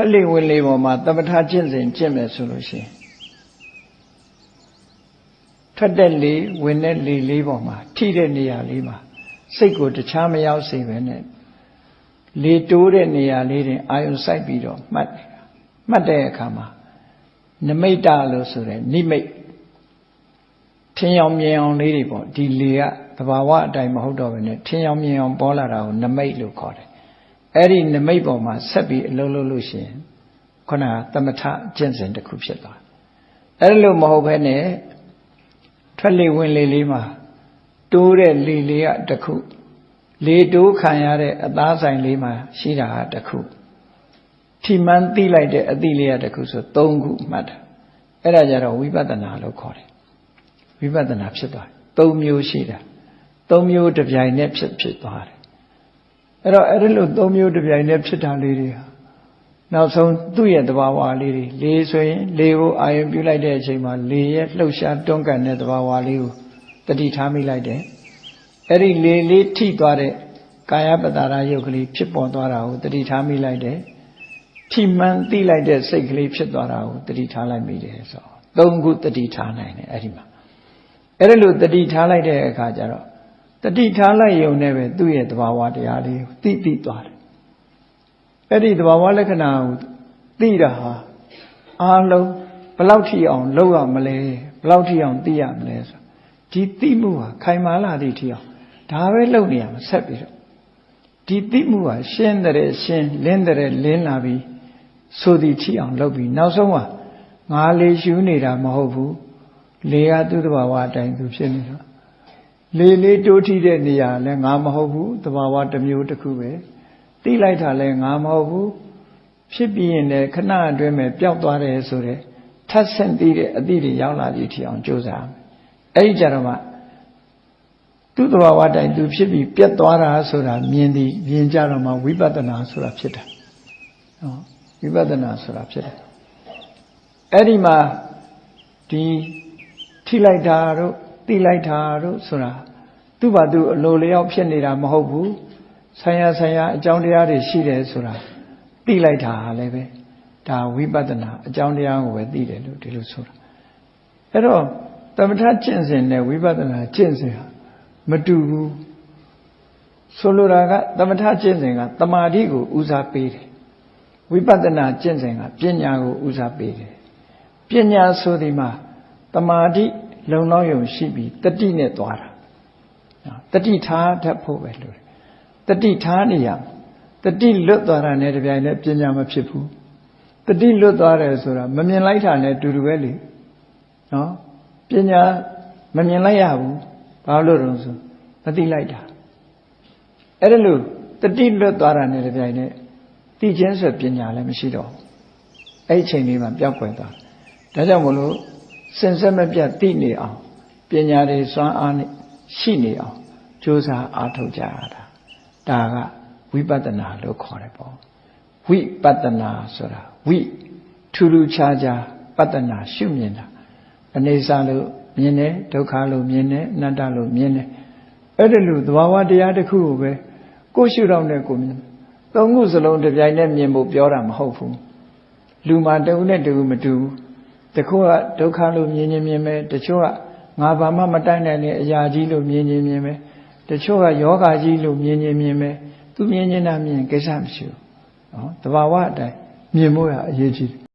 ထွက်လေဝင်လေပေါ်မှာသမထကျင့်စဉ်ကျင့်မယ်ဆိုလို့ရှိရင်ထွက်တဲ့လေဝင်တဲ့လေလေးပေါ်မှာထိတဲ့နေရာလေးမှာစိတ်ကိုတခြားမရောက်စေပဲနဲ့လေတိုးတဲ့နေရာလေးတင်အာယုံစိုက်ပြီးတော့မှတ်တယ်မှတ်တဲ့အခါမှာနမိတ်တလို့ဆိုတဲ့နိမိတ်ထင်းရောင်မြင်အောင်လေးတွေပေါ့ဒီလေကသဘာဝအတိုင်းမဟုတ်တော့ဘဲနဲ့ထင်းရောင်မြင်အောင်ပေါ်လာတာကိုနမိတ်လို့ခေါ်တယ် အဲ့ဒီနမိတ်ပေါ်မှာဆက်ပြီးအလုံးလုံးလို့ရှိရင်ခုနကသမထကျင့်စဉ်တစ်ခုဖြစ်သွားအဲ့လိုမဟုတ်ဘဲနဲ့ထွက်လေဝင်လေလေးမှာတိုးတဲ့လေလေးကတစ်ခုလေတိုးခံရတဲ့အသားဆိုင်လေးမှာရှိတာကတစ်ခုထိမှန်းသိလိုက်တဲ့အသည့်လေးကတစ်ခုဆို၃ခုမှတ်တာအဲ့ဒါကြတော့ဝိပဿနာလို့ခေါ်တယ်ဝိပဿနာဖြစ်သွားတယ်၃မျိုးရှိတာ၃မျိုးတစ်ပြိုင်နက်ဖြစ်ဖြစ်သွားတယ် အဲ့တော့အဲ့ဒီလို၃မျိုးတစ်ပြိုင်နက်ဖြစ်တာလေးတွေဟာနောက်ဆုံးသူ့ရဲ့သဘာဝလေးတွေလေဆိုရင်လေကိုအာရုံပြုလိုက်တဲ့အချိန်မှာလေရဲ့လှုပ်ရှားတွန်းကန်တဲ့သဘာဝလေးကိုတတိထားမိလိုက်တယ်အဲ့ဒီလေလေးထိသွားတဲ့ကာယပတာရယုတ်ကလေးဖြစ်ပေါ်သွားတာကိုတတိထားမိလိုက်တယ်ထိမှန်သိလိုက်တဲ့စိတ်ကလေးဖြစ်သွားတာကိုတတိထားလိုက်မိတယ်ဆိုတော့သုံးခုတတိထားနိုင်တယ်အဲ့ဒီမှာအဲ့ဒါလို့တတိထားလိုက်တဲ့အခါကျတော့ တတိထားလိုက်ယုံနဲ့ပဲသူ့ရဲ့သဘာဝတရားလေးကိုသိသိသွားတယ်အဲ့ဒီသဘာဝလက္ခဏာကိုသိတာဟာအားလုံးဘလောက်ထိအောင်လုပ်ရမလဲဘလောက်ထိအောင်သိရမလဲဆိုဒီသိမှုဟာခိုင်မာလာသည့်ထိအောင်ဒါပဲလုပ်နေရမှာဆက်ပြီးတော့ဒီသိမှုဟာရှင်းတဲ့ရှင်းလင်းတဲ့လင်းလာပြီးဆိုသည်ထိအောင်လုပ်ပြီးနောက်ဆုံးဟာငါလေရှူနေတာမဟုတ်ဘူးလေကသူ့တဘာဝအတိုင်းသူဖြစ်နေတော့ လေလေးတိုးထီတဲ့နေရာလဲငါမဟုတ်ဘူးတဘာဝတစ်မျိုးတစ်ခုပဲသိလိုက်တာလဲငါမဟုတ်ဘူးဖြစ်ပြီးရင်လည်းခဏအတွင်းမှာပျောက်သွားတယ်ဆိုတဲ့ထပ်ဆင့်သိတဲ့အသည့်တွေရောက်လာသည့်ထိအောင်ကြိုးစားမယ်အဲ့ဒီကြတော့မှသူ့တဘာဝတိုင်းသူဖြစ်ပြီးပြတ်သွားတာဆိုတာမြင်သည်မြင်ကြတော့မှဝိပဿနာဆိုတာဖြစ်တာနော်ဝိပဿနာဆိုတာဖြစ်တယ်အဲ့ဒီမှာဒီထိလိုက်တာတို့ သိလိုက်တာတို့ဆိုတာသူ့ဘာသူအလိုလျောက်ဖြစ်နေတာမဟုတ်ဘူးဆံရဆံရအကြောင်းတရားတွေရှိတယ်ဆိုတာသိလိုက်တာဟာလည်းပဲဒါဝိပဿနာအကြောင်းတရားကိုပဲသိတယ်လို့ဒီလိုဆိုတာအဲ့တော့သမထကျင့်စဉ်နဲ့ဝိပဿနာကျင့်စဉ်ဟာမတူဘူးဆိုလိုတာကသမထကျင့်စဉ်ကတမာတိကိုဦးစားပေးတယ်ဝိပဿနာကျင့်စဉ်ကပညာကိုဦးစားပေးတယ်ပညာဆိုဒီမှာတမာတိ လုံလောက်ယုံရှိပြီးတတိနဲ့သွားတာတတိထားတတ်ဖို့ပဲလို့တတိထားနေရတတိလွတ်သွားတာနဲ့တပြိုင်နက်ပညာမဖြစ်ဘူးတတိလွတ်သွားတယ်ဆိုတာမမြင်လိုက်တာနဲ့တူတူပဲလေနော်ပညာမမြင်လိုက်ရဘူးဘာလို့လဲဆိုမသိလိုက်တာအဲ့ဒါလို့တတိလွတ်သွားတာနဲ့တပြိုင်နက်သိခြင်းဆိုပညာလည်းမရှိတော့ဘူးအဲ့ဒီအချိန်လေးမှာပျောက်ကွယ်သွားဒါကြောင့်မလို့ စင်ဆက်မပြတ်သိနေအောင်ပညာတွေစွမ်းအားနဲ့ရှိနေအောင်ကြိုးစားအားထုတ်ကြရတာဒါကဝိပဿနာလို့ခေါ်တယ်ပေါ့ဝိပဿနာဆိုတာဝိထူးထူးခြားခြားပဿနာရှုမြင်တာအနေစာလို့မြင်တယ်ဒုက္ခလို့မြင်တယ်အနတ္တလို့မြင်တယ်အဲ့ဒါလို့သဘာဝတရားတစ်ခုကိုပဲကိုယ်ရှုတော့နဲ့ကိုမြင်သုံးခုစလုံးတစ်ပြိုင်တည်းမြင်ဖို့ပြောတာမဟုတ်ဘူးလူမှာတဦးနဲ့တဦးမတူဘူး တခုကဒုက္ခလို့မြင်ခြင်းမြင်မယ်တချို့ကငါဘာမှမတိုက်နိုင်တဲ့အရာကြီးလို့မြင်ခြင်းမြင်မယ်တချို့ကယောဂကြီးလို့မြင်ခြင်းမြင်မယ်သူမြင်ခြင်းတာမြင်ကိစ္စမရှိဘူးနော်တဘာဝအတိုင်းမြင်ဖို့ရအရေးကြီးတယ်